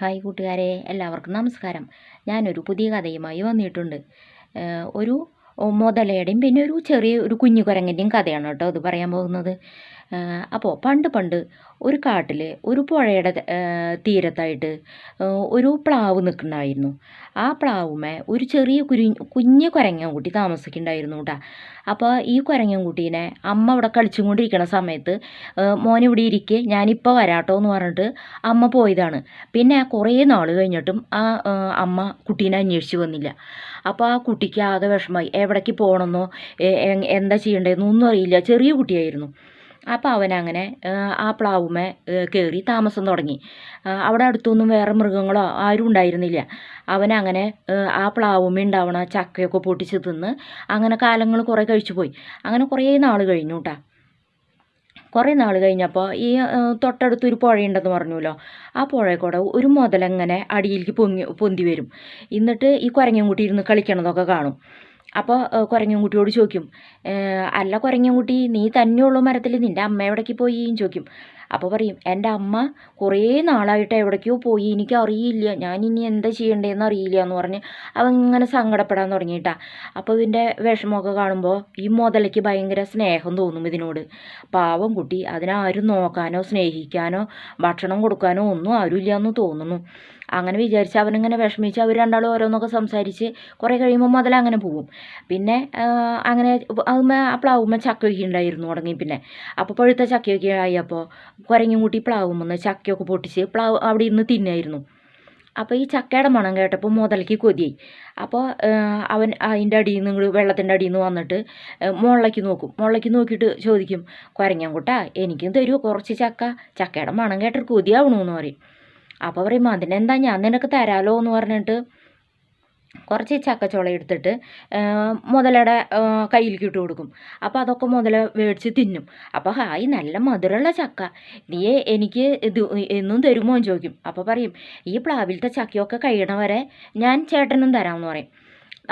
Hi കൂട്ടുകാരെ എല്ലാവർക്കും നമസ്കാരം. ഞാനൊരു പുതിയ കഥയുമായി വന്നിട്ടുണ്ട്. ഒരു മുതലയുടെയും പിന്നെ ഒരു ചെറിയ ഒരു കുഞ്ഞു കുരങ്ങന്റെയും കഥയാണ് കേട്ടോ അത് പറയാൻ പോകുന്നത്. അപ്പോൾ പണ്ട് പണ്ട് ഒരു കാട്ടിൽ ഒരു പുഴയുടെ തീരത്തായിട്ട് ഒരു പ്ലാവ് നിൽക്കുന്നുണ്ടായിരുന്നു. ആ പ്ലാവുമേ ഒരു ചെറിയ കുരു കുഞ്ഞ് കുരങ്ങൻകുട്ടി താമസിക്കുന്നുണ്ടായിരുന്നു കേട്ടോ. അപ്പോൾ ഈ കുരങ്ങൻകുട്ടീനെ അമ്മ അവിടെ കളിച്ചും കൊണ്ടിരിക്കുന്ന സമയത്ത് മോനിവിടെ ഇവിടെ ഇരിക്കെ ഞാനിപ്പോൾ വരാട്ടോ എന്ന് പറഞ്ഞിട്ട് അമ്മ പോയതാണ്. പിന്നെ കുറേ നാൾ കഴിഞ്ഞിട്ടും ആ അമ്മ കുട്ടീനെ അന്വേഷിച്ച് വന്നില്ല. അപ്പോൾ ആ കുട്ടിക്ക് ആകെ വിഷമമായി. എവിടേക്ക് പോകണമെന്നോ എന്താ ചെയ്യേണ്ടതെന്നോ ഒന്നും അറിയില്ല. ചെറിയ കുട്ടിയായിരുന്നു. അപ്പോൾ അവനങ്ങനെ ആ പ്ലാവുമേ കയറി താമസം തുടങ്ങി. അവിടെ അടുത്തൊന്നും വേറെ മൃഗങ്ങളോ ആരും ഉണ്ടായിരുന്നില്ല. അവനങ്ങനെ ആ പ്ലാവുമേ ഉണ്ടാവണ ചക്കയൊക്കെ പൊട്ടിച്ച് തിന്ന് അങ്ങനെ കാലങ്ങൾ കുറേ കഴിച്ചു പോയി. അങ്ങനെ കുറേ നാൾ കഴിഞ്ഞു കേട്ടോ കുറേ നാൾ കഴിഞ്ഞപ്പോൾ ഈ തൊട്ടടുത്ത് തൊട്ടടുത്തൊരു പുഴയുണ്ടെന്ന് പറഞ്ഞല്ലോ ആ പുഴയിൽ കൂടെ ഒരു മുതലങ്ങനെ അടിയിലേക്ക് പൊങ്ങി പൊന്തി വരും. എന്നിട്ട് ഈ കുരങ്ങൻകുട്ടി ഇരുന്ന് കളിക്കണതൊക്കെ കാണും. അപ്പോൾ കുരങ്ങൻകുട്ടിയോട് ചോദിക്കും അല്ല കുരങ്ങൻകുട്ടി നീ തന്നെയുള്ളൂ മരത്തിൽ നിന്റെ അമ്മ എവിടേക്ക് പോയി? ചോദിക്കും. അപ്പോൾ പറയും എന്റെ അമ്മ കുറേ നാളായിട്ട് എവിടേക്കോ പോയി എനിക്ക് അറിയില്ല ഞാൻ ഇനി എന്താ ചെയ്യേണ്ടതെന്ന് അറിയില്ല എന്ന് പറഞ്ഞ് അവൻ ഇങ്ങനെ സങ്കടപ്പെടാൻ തുടങ്ങിയിട്ടാ. അപ്പോൾ ഇതിന്റെ വിഷമമൊക്കെ കാണുമ്പോൾ ഈ മുതലയ്ക്ക് ഭയങ്കര സ്നേഹം തോന്നും ഇതിനോട്. പാവം കുട്ടി അതിനാരും നോക്കാനോ സ്നേഹിക്കാനോ ഭക്ഷണം കൊടുക്കാനോ ഒന്നും ആരുമില്ല എന്ന് തോന്നുന്നു. അങ്ങനെ വിചാരിച്ച് അവനിങ്ങനെ വിഷമിച്ച് അവർ രണ്ടാളും ഓരോന്നൊക്കെ സംസാരിച്ച് കുറേ കഴിയുമ്പോൾ മുതൽ അങ്ങനെ പോവും. പിന്നെ അങ്ങനെ അതുമ്മ ആ പ്ലാവുമ്മ ചക്കയൊക്കെ ഉണ്ടായിരുന്നു തുടങ്ങി പിന്നെ. അപ്പോൾ പഴുത്ത ചക്കയൊക്കെ ആയപ്പോൾ കുരങ്ങും കൂട്ടി പ്ലാവുമെന്ന് ചക്കയൊക്കെ പൊട്ടിച്ച് പ്ലാവ് അവിടെ ഇരുന്ന് തിന്നായിരുന്നു. അപ്പോൾ ഈ ചക്കയുടെ മണം കേട്ടപ്പോൾ മുതലേക്ക് കൊതിയായി. അപ്പോൾ അവൻ അതിന്റെ അടിയിൽ നിന്ന് വെള്ളത്തിന്റെ അടിയിൽ നിന്ന് വന്നിട്ട് മുകളിലേക്ക് നോക്കും. മുകളിലേക്ക് നോക്കിയിട്ട് ചോദിക്കും കുരങ്ങൻകുട്ടാ എനിക്കും തരുമോ കുറച്ച് ചക്ക? ചക്കയുടെ മണം കേട്ടിട്ട് കൊതിയാവണമെന്ന് പറയും. അപ്പോൾ പറയും അതിനെന്താ ഞാൻ നിനക്ക് തരാലോ എന്ന് പറഞ്ഞിട്ട് കുറച്ച് ചക്കച്ചോള എടുത്തിട്ട് മുതലയുടെ കയ്യിലേക്ക് ഇട്ട് കൊടുക്കും. അപ്പോൾ അതൊക്കെ മുതല മേടിച്ച് തിന്നും. അപ്പോൾ ഹായ് നല്ല മധുരമുള്ള ചക്ക. നീ എനിക്ക് ഇത് എന്നും തരുമോ എന്ന് ചോദിക്കും. അപ്പോൾ പറയും ഈ പ്ലാവിലത്തെ ചക്കയൊക്കെ കഴിയണ വരെ ഞാൻ ചേട്ടനും തരാമെന്ന് പറയും.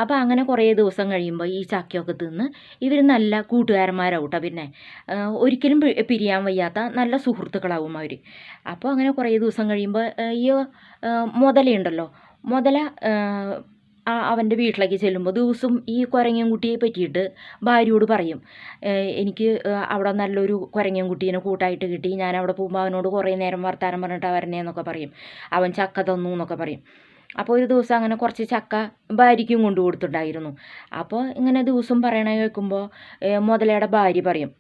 അപ്പോൾ അങ്ങനെ കുറേ ദിവസം കഴിയുമ്പോൾ ഈ ചക്കയൊക്കെ തിന്ന് ഇവർ നല്ല കൂട്ടുകാരന്മാരാവട്ടോ കേട്ടോ പിന്നെ ഒരിക്കലും പിരിയാൻ വയ്യാത്ത നല്ല സുഹൃത്തുക്കളാവും അവർ അപ്പോൾ അങ്ങനെ കുറേ ദിവസം കഴിയുമ്പോൾ ഈ മുതലയുണ്ടല്ലോ. മുതല അവന്റെ വീട്ടിലേക്ക് ചെല്ലുമ്പോൾ ദിവസം ഈ കുരങ്ങൻകുട്ടിയെ പറ്റിയിട്ട് ഭാര്യയോട് പറയും. എനിക്ക് അവിടെ നല്ലൊരു കുരങ്ങൻകുട്ടീനെ കൂട്ടായിട്ട് കിട്ടി. ഞാൻ അവിടെ പോകുമ്പോൾ അവനോട് കുറേ നേരം വർത്താനം പറഞ്ഞിട്ട് വരണേ എന്നൊക്കെ പറയും. അവൻ ചക്ക തന്നു എന്നൊക്കെ പറയും. അപ്പോൾ ഒരു ദിവസം അങ്ങനെ കുറച്ച് ചക്ക ഭാര്യയ്ക്കും കൊണ്ടു കൊടുത്തിട്ടുണ്ടായിരുന്നു. അപ്പോൾ ഇങ്ങനെ ദിവസം പറയണ കേൾക്കുമ്പോൾ മുതലയുടെ ഭാര്യ പറയും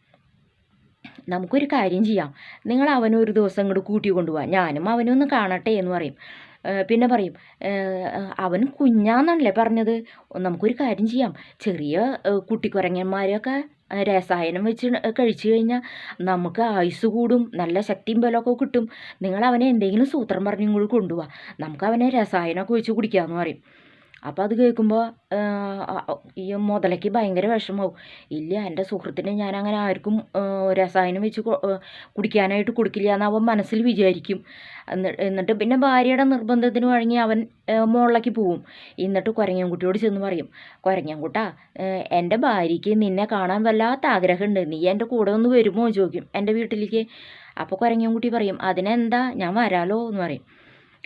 നമുക്കൊരു കാര്യം ചെയ്യാം. നിങ്ങൾ അവനൊരു ദിവസം ഇങ്ങോട്ട് കൂട്ടി കൊണ്ടുപോകാം ഞാനും അവനും ഒന്ന് കാണട്ടെ എന്ന് പറയും. പിന്നെ പറയും അവൻ കുഞ്ഞാന്നല്ലേ പറഞ്ഞത്? നമുക്കൊരു കാര്യം ചെയ്യാം. ചെറിയ കുട്ടിക്കുരങ്ങന്മാരെയൊക്കെ രസായനം വെച്ച് കഴിച്ചു കഴിഞ്ഞാൽ നമുക്ക് ആയുസ് കൂടും നല്ല ശക്തിയും ബലമൊക്കെ കിട്ടും. നിങ്ങൾ അവനെ എന്തെങ്കിലും സൂത്രം പറഞ്ഞും കൂടി കൊണ്ടുപോവാ നമുക്ക് അവനെ രസായനമൊക്കെ വെച്ച് കുടിക്കാമെന്ന് പറയും. അപ്പോൾ അത് കേൾക്കുമ്പോൾ ഈ മുതലയ്ക്ക് ഭയങ്കര വിഷമാവും. ഇല്ല എന്റെ സുഹൃത്തിനെ ഞാൻ അങ്ങനെ ആർക്കും രസായനം വെച്ച് കുടിക്കാനായിട്ട് കൊടുക്കില്ല എന്ന് അവൻ മനസ്സിൽ വിചാരിക്കും. എന്നിട്ട് പിന്നെ ഭാര്യയുടെ നിർബന്ധത്തിന് വഴങ്ങി അവൻ മുകളിലേക്ക് പോവും. എന്നിട്ട് കുരങ്ങൻകുട്ടിയോട് ചെന്ന് പറയും കുരങ്ങൻകുട്ടാ എന്റെ ഭാര്യയ്ക്ക് നിന്നെ കാണാൻ വല്ലാത്ത ആഗ്രഹമുണ്ട്. നീ എന്റെ കൂടെ ഒന്ന് വരുമോ? ചോദിക്കും. എന്റെ വീട്ടിലേക്ക്. അപ്പോൾ കുരങ്ങൻകുട്ടി പറയും അതിനെന്താ? ഞാൻ വരാലോ എന്ന് പറയും.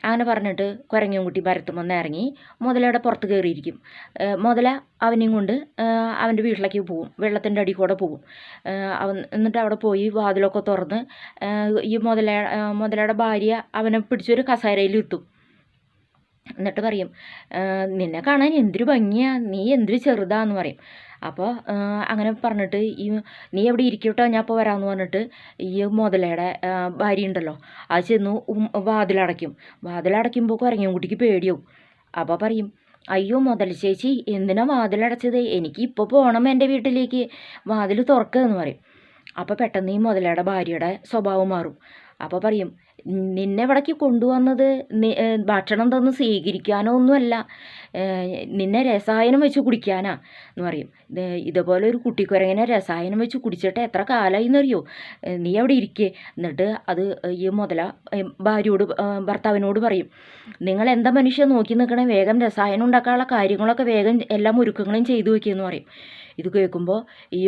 അങ്ങനെ പറഞ്ഞിട്ട് കുരങ്ങൻകുട്ടി വന്ന് ഇറങ്ങി മുതലയുടെ പുറത്ത് കയറിയിരിക്കും. മുതല അവനെയും കൊണ്ട് അവന്റെ വീട്ടിലേക്ക് പോകും. വെള്ളത്തിന്റെ അടി കൂടെ പോകും. അവൻ എന്നിട്ട് അവിടെ പോയി വാതിലൊക്കെ തുറന്ന് ഈ മുതല മുതലയുടെ ഭാര്യ അവനെ പിടിച്ചൊരു കസേരയിൽ ഇരുത്തും എന്നിട്ട് പറയും നിന്നെ കാണാൻ എന്തൊരു ഭംഗിയാ നീ എന്തൊരു ചെറുതാന്ന് പറയും. അപ്പോൾ അങ്ങനെ പറഞ്ഞിട്ട് ഈ നീ എവിടെ ഇരിക്കട്ടോ ഞാൻ ഇപ്പോൾ വരാമെന്ന് പറഞ്ഞിട്ട് ഈ മുതലയുടെ ഭാര്യ ഉണ്ടല്ലോ അത് ചെന്ന് വാതിലടയ്ക്കും. വാതിലടയ്ക്കുമ്പോൾ കുരങ്ങൻകുട്ടിക്ക് പേടിയാവും. അപ്പോൾ പറയും അയ്യോ മുതൽ ചേച്ചി എന്തിനാ വാതിലടച്ചത്? എനിക്ക് ഇപ്പോൾ പോകണം എന്റെ വീട്ടിലേക്ക്. വാതിൽ തുറക്കുക എന്ന് പറയും. അപ്പോൾ പെട്ടെന്ന് ഈ മുതലയുടെ ഭാര്യയുടെ സ്വഭാവം മാറും. അപ്പോൾ പറയും നിന്നെ ഇവിടേക്ക് കൊണ്ടുവന്നത് ഭക്ഷണം തന്ന് സ്വീകരിക്കാനോ ഒന്നുമല്ല. നിന്നെ രസായനം വെച്ച് കുടിക്കാനാ എന്ന് പറയും. ഇതേപോലെ ഒരു കുട്ടിക്കുരങ്ങനെ രസായനം വെച്ച് കുടിച്ചിട്ട് എത്ര കാലമായി എന്നറിയോ നീ അവിടെ ഇരിക്കേ. എന്നിട്ട് അത് ഈ മുതല ഭാര്യയോട് ഭർത്താവിനോട് പറയും. നിങ്ങൾ എന്താ മനുഷ്യൻ നോക്കി നിൽക്കണേ? വേഗം രസായനം ഉണ്ടാക്കാനുള്ള കാര്യങ്ങളൊക്കെ വേഗം എല്ലാ ഒരുക്കങ്ങളും ചെയ്തു വയ്ക്കുകയെന്ന് പറയും. ഇത് കേൾക്കുമ്പോൾ ഈ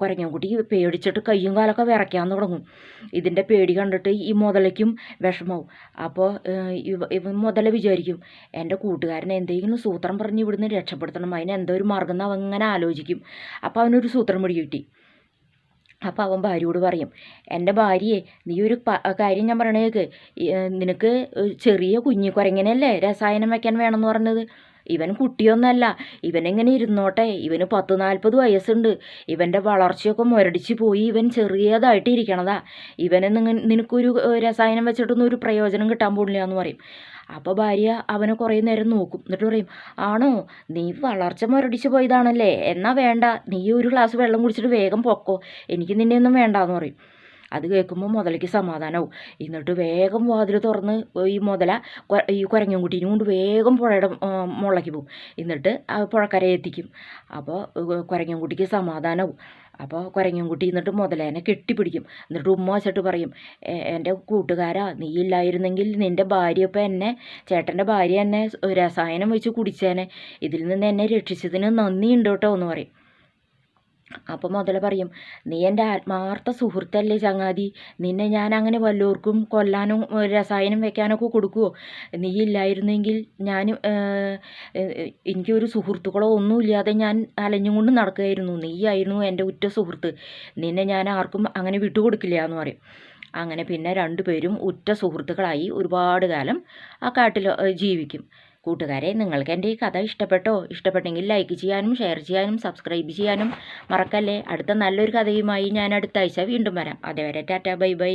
കുരങ്ങൻകുട്ടി പേടിച്ചിട്ട് കയ്യും കാലൊക്കെ വിറയ്ക്കാൻ തുടങ്ങും. ഇതിന്റെ പേടി കണ്ടിട്ട് ഈ മുതലയ്ക്കും വിഷമാവും. അപ്പോൾ ഇവ മുതല വിചാരിക്കും? എന്റെ കൂട്ടുകാരനെ എന്തെങ്കിലും സൂത്രം പറഞ്ഞ് ഇവിടുന്ന് രക്ഷപ്പെടുത്തണം. അതിന് എന്തോ ഒരു മാർഗം എന്ന് അവൻ ആലോചിക്കും. അപ്പോൾ അവനൊരു സൂത്രം പിടി കിട്ടി. അപ്പോൾ അവൻ ഭാര്യയോട് പറയും എന്റെ ഭാര്യയെ നീ ഒരു കാര്യം ഞാൻ പറയണേക്ക് നിനക്ക് ചെറിയ കുഞ്ഞു കുരങ്ങനല്ലേ രസായനം വയ്ക്കാൻ വേണമെന്ന് പറഞ്ഞത്? ഇവൻ കുട്ടിയൊന്നല്ല. ഇവനെങ്ങനെ ഇരുന്നോട്ടെ? ഇവന് പത്ത് നാൽപ്പത് വയസ്സുണ്ട്. ഇവന്റെ വളർച്ചയൊക്കെ മുരടിച്ച് പോയി ഇവൻ ചെറിയതായിട്ട് ഇരിക്കണതാ. ഇവനെ നിനക്കൊരു രസായനം വെച്ചിട്ടൊന്നും ഒരു പ്രയോജനം കിട്ടാൻ പോകുന്നില്ല എന്ന് പറയും. അപ്പോൾ ഭാര്യ അവനെ കുറേ നേരം നോക്കും. എന്നിട്ട് പറയും ആണോ? നീ വളർച്ച മുരടിച്ച് പോയതാണല്ലേ? എന്നാ വേണ്ട. നീ ഒരു ഗ്ലാസ് വെള്ളം കുടിച്ചിട്ട് വേഗം പൊക്കോ. എനിക്ക് നിന്നെ ഒന്നും വേണ്ടാന്ന് പറയും. അത് കേൾക്കുമ്പോൾ മുതലയ്ക്ക് സമാധാനമാവും എന്നിട്ട് വേഗം വാതിൽ തുറന്ന് ഈ മുതല ഈ കുരങ്ങൻകുട്ടീനെ കൊണ്ട് വേഗം പുഴയുടെ മുളയ്ക്ക് പോകും. എന്നിട്ട് പുഴക്കരയെ എത്തിക്കും. അപ്പോൾ കുരങ്ങൻകുട്ടിക്ക് സമാധാനമാവും അപ്പോൾ കുരങ്ങൻകുട്ടി എന്നിട്ട് മുതലേനെ കെട്ടിപ്പിടിക്കും. എന്നിട്ട് ഉമ്മ വെച്ചിട്ട് പറയും "എ- എന്റെ കൂട്ടുകാരാ നീ ഇല്ലായിരുന്നെങ്കിൽ നിന്റെ ഭാര്യ ഇപ്പം എന്നെ ചേട്ടന്റെ ഭാര്യ എന്നെ രസായനം വെച്ച് കുടിച്ചേനെ. ഇതിൽ നിന്ന് എന്നെ രക്ഷിച്ചതിന് നന്ദിയുണ്ട് കേട്ടോ എന്ന് പറയും. അപ്പോൾ മുതല പറയും നീ എന്റെ ആത്മാർത്ഥ സുഹൃത്തല്ലേ ചങ്ങാതി. നിന്നെ ഞാൻ അങ്ങനെ വല്ലവർക്കും കൊല്ലാനും രസായനം വെക്കാനൊക്കെ കൊടുക്കുമോ നീ ഇല്ലായിരുന്നെങ്കിൽ ഞാൻ എനിക്കൊരു സുഹൃത്തുക്കളോ ഒന്നുമില്ലാതെ ഞാൻ അലഞ്ഞും കൊണ്ട് നടക്കുകയായിരുന്നു നീയായിരുന്നു എന്റെ ഉറ്റ സുഹൃത്ത്. നിന്നെ ഞാൻ ആർക്കും അങ്ങനെ വിട്ടുകൊടുക്കില്ല എന്ന് പറയും. അങ്ങനെ പിന്നെ രണ്ടുപേരും ഉറ്റ സുഹൃത്തുക്കളായി ഒരുപാട് കാലം ആ കാട്ടിൽ ജീവിക്കും. കൂട്ടുകാരെ നിങ്ങൾക്ക് എന്റെ ഈ കഥ ഇഷ്ടപ്പെട്ടോ? ഇഷ്ടപ്പെട്ടെങ്കിൽ ലൈക്ക് ചെയ്യാനും ഷെയർ ചെയ്യാനും സബ്സ്ക്രൈബ് ചെയ്യാനും മറക്കല്ലേ? അടുത്ത നല്ലൊരു കഥയുമായി ഞാൻ അടുത്ത ആഴ്ച വീണ്ടും വരാം. അതുവരെ ടാറ്റ ബൈ ബൈ.